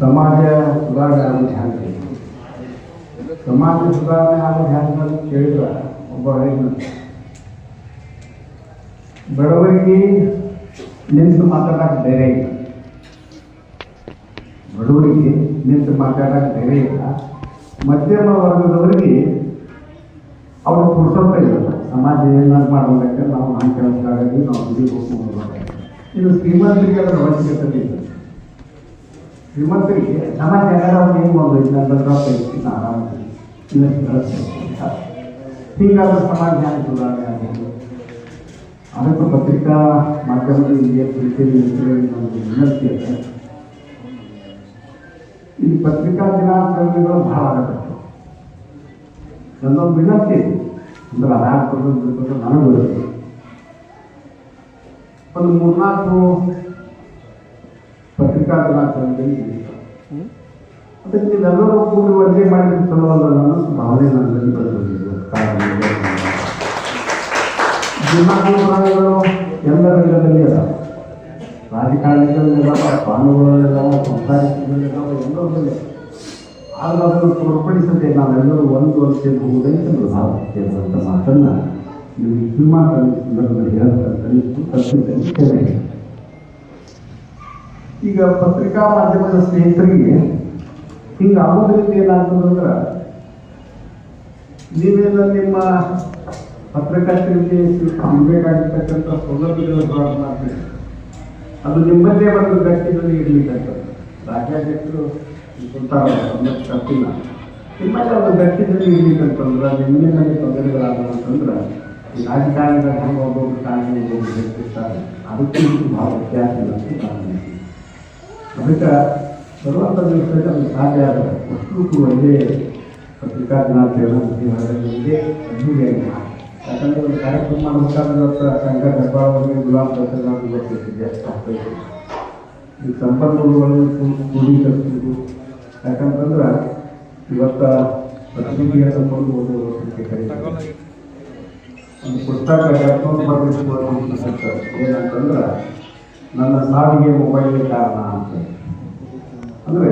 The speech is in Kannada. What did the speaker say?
ಸಮಾಜ ಸುಧಾರಣೆ ಆಗೋದು ಹ್ಯಾಂಗೆ ಸಮಾಜ ಸುಧಾರಣೆ ಆಗೋದು ಹ್ಯಾಂಗೆ ಅಂತ ಕೇಳಿದ್ರೆ ಒಬ್ಬ ರೈತ ಬಡವರಿಗೆ ನಿಂತು ಮಾತಾಡಕ್ಕೆ ಧೈರ್ಯ ಇಲ್ಲ. ಬಡವರಿಗೆ ನಿಂತು ಮಾತಾಡಕ್ಕೆ ಧೈರ್ಯ ಇಲ್ಲ. ಮಧ್ಯಮ ವರ್ಗದವರಿಗೆ ಅವರು ಪುರುಷತ್ವ ಇಲ್ಲ. ಸಮಾಜ ಏನಾದ್ರು ಮಾಡೋದಕ್ಕೆ ನಾವು ನಮ್ಮ ಕೆಲಸಕ್ಕಾಗಿ ನಾವು ದುಡಿಗೆ ಹೋಗ್ಬೇಕು ಇದು ಶ್ರೀಮಂತರಿಗೆ ಅದರ ಅವಶ್ಯಕತೆ ಇಲ್ಲ. ಶ್ರೀಮಂತರಿಗೆ ಸಾಮಾನ್ಯ ಒಂದು ಏನು ಮಾಡೋದು ಇಲ್ಲ ಅಂತಂದ್ರೆ ಆರಾಮಾಗಿ ಹೀಗಾದ ಸಮಾಜ ಸುಧಾರಣೆ ಅದಕ್ಕೆ ಪತ್ರಿಕಾ ಮಾಧ್ಯಮದಲ್ಲಿ ಪ್ರೀತಿಯಲ್ಲಿ ನಮಗೆ ವಿನಂತಿ ಇದೆ ಈ ಪತ್ರಿಕಾ ದಿನಾಚರಣೆಗಳು ಬಹಳ ಆಗಬೇಕು. ನನ್ನೊಂದು ವಿನಂತಿ. ಅಂದ್ರೆ ಬಿಡ್ತದೆ ನನಗೂ ಒಂದು ಮೂರ್ನಾಲ್ಕು ದಿನಾಚರಣೆಗಳಿಗೆ ಇರುತ್ತೆ. ಅದಕ್ಕೆ ನೀವೆಲ್ಲರೂ ಕೂಡಿ ಚಲೋ ಅಲ್ಲ ಅನ್ನೋ ಭಾವನೆ ನನ್ನಲ್ಲಿ ಬಂದಿದೆ ಕಾರಣ ಇದೆ. ಜಿಲ್ಲಾಧಿಕಾರಿಗಳು ಎಲ್ಲ ರಂಗದಲ್ಲಿ ಅದಾವ ರಾಜಕಾರಣಿಗಳಿದಾವ ಕಾನೂನುಗಳಿದಾವ ಸಂಸಾರಿಕಗಳಿದಾವ ಎಲ್ಲರಲ್ಲಿ ಆದ್ರೆ ಅದನ್ನು ತೋರ್ಪಡಿಸದೆ ನಾವೆಲ್ಲರೂ ಒಂದು ವರ್ಷ ಹೋಗೈತಲ್ಲ ಭಾರತಕ್ಕೆ ಅಂತ ಮಾತನ್ನು ನಿಮಗೆ ಸಿನಿಮಾ ಸಂದರ್ಭದಲ್ಲಿ ಹೇಳ್ತಾರೆ ಈಗ ಪತ್ರಿಕಾ ಮಾಧ್ಯಮದ ಸ್ನೇಹಿತರಿಗೆ ಹಿಂಗೆ ಆಗೋದ್ರಿಂದ ಏನಾಗ್ತದಂದ್ರೆ ನೀವೇನ ನಿಮ್ಮ ಪತ್ರಕರ್ತರಿಗೆ ಸಿಗಬೇಕಾಗಿರ್ತಕ್ಕಂಥ ಸೌಲಭ್ಯಗಳ ಮಾಡ್ತೀರಿ ಅದು ನಿಮ್ಮದೇ ಒಂದು ವ್ಯಕ್ತಿಗಳಲ್ಲಿ ಇರಲಿಕ್ಕಂಥದ್ದು ರಾಜ್ಯಾಧ್ಯಕ್ಷರು ಕಟ್ಟಿಲ್ಲ ನಿಮ್ಮಲ್ಲೇ ಒಂದು ವ್ಯಕ್ತಿದಲ್ಲಿ ಇರಲಿಕ್ಕಂತಂದ್ರೆ ನಿಮ್ಮ ತೊಂದರೆಗಳಾದವು ಅಂತಂದ್ರೆ, ಈ ರಾಜಕಾರಣದ ಹೆಂಗೆ ಒಬ್ಬೊಬ್ರು ಕಾರಣ ಒಬ್ಬೊಬ್ರು ಹೇಳ್ತಿರ್ತಾರೆ ಅದಕ್ಕೂ ಭಾಳ ವ್ಯತ್ಯಾಸ ಇಲ್ಲ ಅಂತ ನಾನು ಬರುವಂಥ ದಿವಸದಲ್ಲಿ ಅದು ಸಾಧ್ಯ ಆದ ಅಷ್ಟು ಒಂದೇ ಪತ್ರಿಕಾ ದಿನಾಚರಣೆ ಒಂದೇ ಅದ್ದೂರಿಯಾಗಿ ಯಾಕಂದ್ರೆ ಒಂದು ಕಾರ್ಯಕ್ರಮ ಮಾಡ್ಬೇಕಾದ್ರೆ ಇವತ್ತು ಸಂಘ ದರ್ಬಾರವರಿಗೆ ಗುಲಾಬ್ ದರ್ಶನ ಗೊತ್ತಿದೆ ಈ ಸಂಪನ್ಮೂಲಗಳನ್ನು ಕ್ರೋಢೀಕರಿಸುವುದು ಯಾಕಂತಂದ್ರೆ ಇವತ್ತ ಪ್ರತಿನಿಧಿಯ ಸಂಬಂಧ ಒಂದು ಪುಸ್ತಕ ಎಷ್ಟೊಂದು ಬರೆದಿಟ್ಟು ಏನಂತಂದ್ರೆ, ನನ್ನ ಸಾವಿಗೆ ಮೊಬೈಲ್ ಕಾರಣ ಅಂತ. Hallelujah.